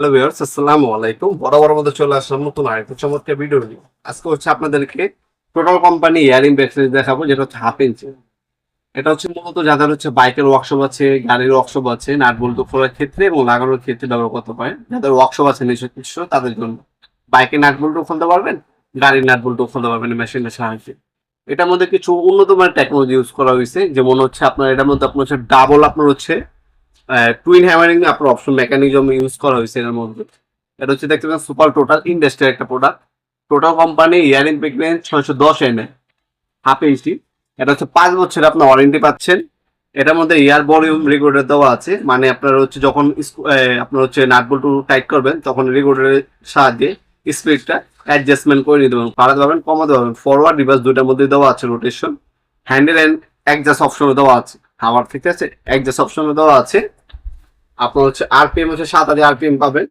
Hello viewers আসসালামু আলাইকুম। বরাবর মধ্যে চলে আসলাম নতুন আরেকটা চমৎকার ভিডিও নিয়ে। আজকে হচ্ছে আপনাদেরকে টোটাল কোম্পানি ইয়ারিং ব্যাটারি দেখাবো, যেটা হচ্ছে হাফ ইঞ্চি এটা হচ্ছে মূলত যাদের হচ্ছে বাইকের ওয়ার্কশপ আছে, গাড়ির ওয়ার্কশপ আছে, নাট বল্টু খোলার ক্ষেত্রে এবং লাগানোর ক্ষেত্রে ব্যবহার করতে পারেন। যাদের ওয়ার্কশপ আছে নিজস্ব তাদের জন্য। বাইকে নাট বল্টু খুলতে পারবেন, গাড়ির নাট বল্টু খুলতে পারবেন মেশিনের সাহায্যে। এটার মধ্যে কিছু উন্নত মানের টেকনোলজি ইউজ করা হয়েছে, যেমন হচ্ছে আপনার, এটার মধ্যে আপনার হচ্ছে ডাবল আপনার হচ্ছে টুইন হ্যামারিং আপনার অপশন মেকানিজম ইউজ করা হয়েছে এর মধ্যে। এটা হচ্ছে দেখতে পাচ্ছেন সুপার টোটাল ইন্ডাস্ট্রির একটা প্রোডাক্ট টোটাল কোম্পানি ইয়ারিং পিকমেন্ট ছয়শো দশ এনে হাফ ইঞ্চি এটা হচ্ছে পাঁচ বছর আপনার ওয়ারেন্টি পাচ্ছেন। এটার মধ্যে ইয়ার ভলিউম রেগুলেটর দেওয়া আছে। মানে আপনার হচ্ছে যখন আপনার হচ্ছে নাট বল্টু টাইট করবেন, তখন রেগুলেটরের সাহায্যে স্পিডটা অ্যাডজাস্টমেন্ট করে নিতে পারবেন। বাড়াতে পারবেন, কমাতে পারবেন। ফরওয়ার্ড রিভার্স দুইটার মধ্যে দেওয়া আছে রোটেশন হ্যান্ডেল অ্যান্ড অ্যাডজাস্ট অপশনে দেওয়া আছে। হাওয়ার ঠিক আছে? অ্যাডজাস্ট অপশনে দেওয়া আছে। আপনার হচ্ছে আরপিএম হচ্ছে সাত হাজার আরপিএম পাবেন।